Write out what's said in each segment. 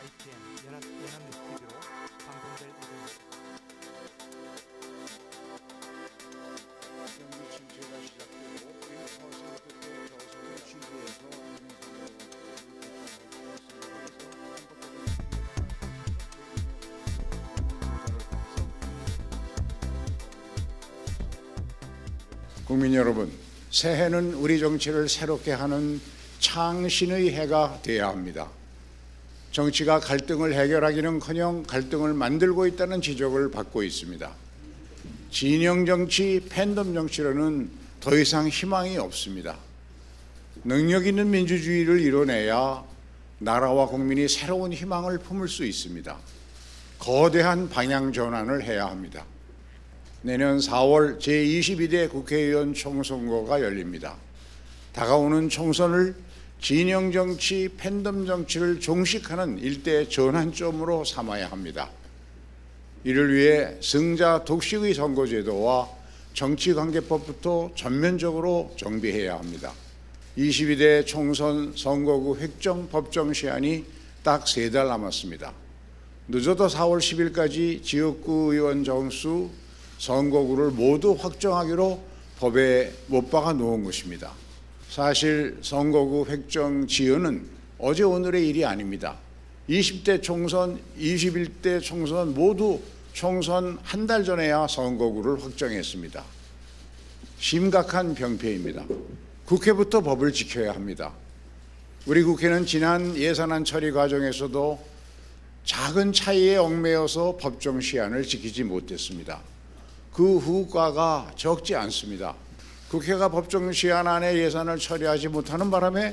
YTN 연합 연합뉴스 TV로 방송될 예정입니다. 국민 여러분, 새해는 우리 정치를 새롭게 하는 창신의 해가 되어야 합니다. 정치가 갈등을 해결하기는커녕 갈등을 만들고 있다는 지적을 받고 있습니다. 진영 정치, 팬덤 정치로는 더 이상 희망이 없습니다. 능력 있는 민주주의를 이뤄내야 나라와 국민이 새로운 희망을 품을 수 있습니다. 거대한 방향 전환을 해야 합니다. 내년 4월 제22대 국회의원 총선거가 열립니다. 다가오는 총선을 진영 정치, 팬덤 정치를 종식하는 일대 전환점으로 삼아야 합니다. 이를 위해 승자 독식의 선거제도와 정치관계법부터 전면적으로 정비해야 합니다. 22대 총선 선거구 획정 법정 시한이 딱 세 달 남았습니다. 늦어도 4월 10일까지 지역구 의원 정수 선거구를 모두 확정하기로 법에 못 박아 놓은 것입니다. 사실 선거구 획정 지연은 어제 오늘의 일이 아닙니다. 20대 총선, 21대 총선 모두 총선 한 달 전에야 선거구를 확정했습니다. 심각한 병폐입니다. 국회부터 법을 지켜야 합니다. 우리 국회는 지난 예산안 처리 과정에서도 작은 차이에 얽매여서 법정 시한을 지키지 못했습니다. 그 후과가 적지 않습니다. 국회가 법정 시한 안에 예산을 처리하지 못하는 바람에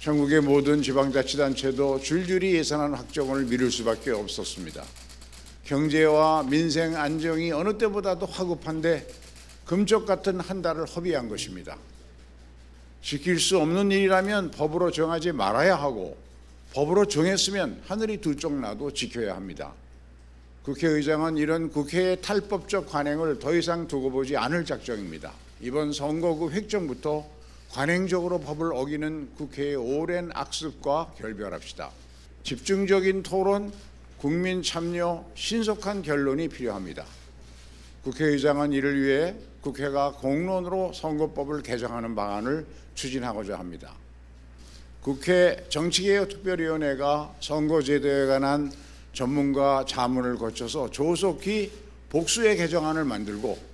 전국의 모든 지방자치단체도 줄줄이 예산안 확정을 미룰 수밖에 없었습니다. 경제와 민생 안정이 어느 때보다도 화급한데 금쪽 같은 한 달을 허비한 것입니다. 지킬 수 없는 일이라면 법으로 정하지 말아야 하고 법으로 정했으면 하늘이 두 쪽 나도 지켜야 합니다. 국회의장은 이런 국회의 탈법적 관행을 더 이상 두고 보지 않을 작정입니다. 이번 선거구 획정부터 관행적으로 법을 어기는 국회의 오랜 악습과 결별합시다. 집중적인 토론, 국민 참여, 신속한 결론이 필요합니다. 국회의장은 이를 위해 국회가 공론으로 선거법을 개정하는 방안을 추진하고자 합니다. 국회 정치개혁특별위원회가 선거제도에 관한 전문가 자문을 거쳐서 조속히 복수의 개정안을 만들고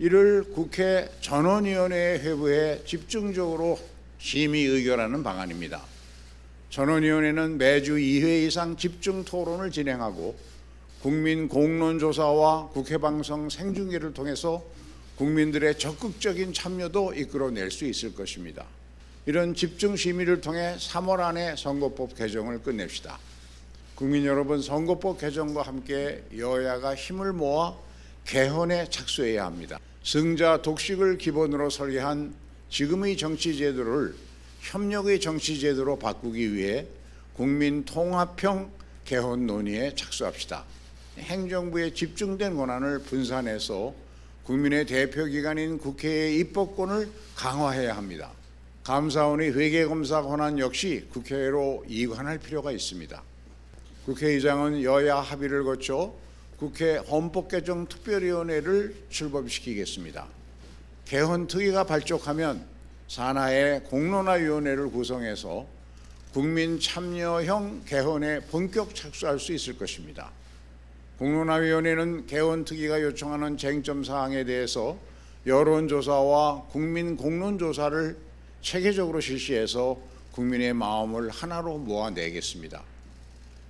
이를 국회 전원위원회에 회부해 집중적으로 심의 의결하는 방안입니다. 전원위원회는 매주 2회 이상 집중 토론을 진행하고 국민 공론조사와 국회 방송 생중계를 통해서 국민들의 적극적인 참여도 이끌어낼 수 있을 것입니다. 이런 집중 심의를 통해 3월 안에 선거법 개정을 끝냅시다. 국민 여러분, 선거법 개정과 함께 여야가 힘을 모아 개헌에 착수해야 합니다. 승자 독식을 기본으로 설계한 지금의 정치 제도를 협력의 정치 제도로 바꾸기 위해 국민 통합형 개헌 논의에 착수합시다. 행정부의 집중된 권한을 분산해서 국민의 대표 기관인 국회의 입법권을 강화해야 합니다. 감사원의 회계검사 권한 역시 국회로 이관할 필요가 있습니다. 국회의장은 여야 합의를 거쳐 국회 헌법개정 특별위원회를 출범시키겠습니다. 개헌 특위가 발족하면 산하의 공론화위원회를 구성해서 국민 참여형 개헌에 본격 착수할 수 있을 것입니다. 공론화위원회는 개헌 특위가 요청하는 쟁점 사항에 대해서 여론조사와 국민 공론조사를 체계적으로 실시해서 국민의 마음을 하나로 모아내겠습니다.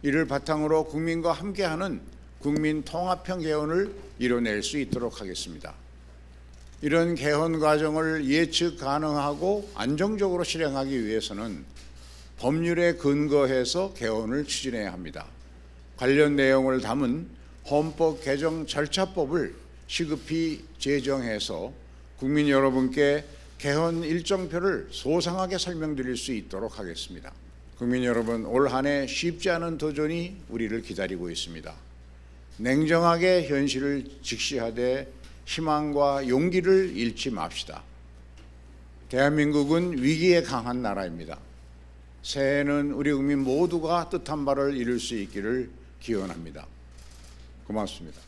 이를 바탕으로 국민과 함께하는 국민 통합형 개헌을 이뤄낼 수 있도록 하겠습니다. 이런 개헌 과정을 예측 가능하고 안정적으로 실행하기 위해서는 법률에 근거해서 개헌을 추진해야 합니다. 관련 내용을 담은 헌법 개정 절차법을 시급히 제정해서 국민 여러분께 개헌 일정표를 소상하게 설명드릴 수 있도록 하겠습니다. 국민 여러분, 올 한 해 쉽지 않은 도전이 우리를 기다리고 있습니다. 냉정하게 현실을 직시하되 희망과 용기를 잃지 맙시다. 대한민국은 위기에 강한 나라입니다. 새해에는 우리 국민 모두가 뜻한 바를 이룰 수 있기를 기원합니다. 고맙습니다.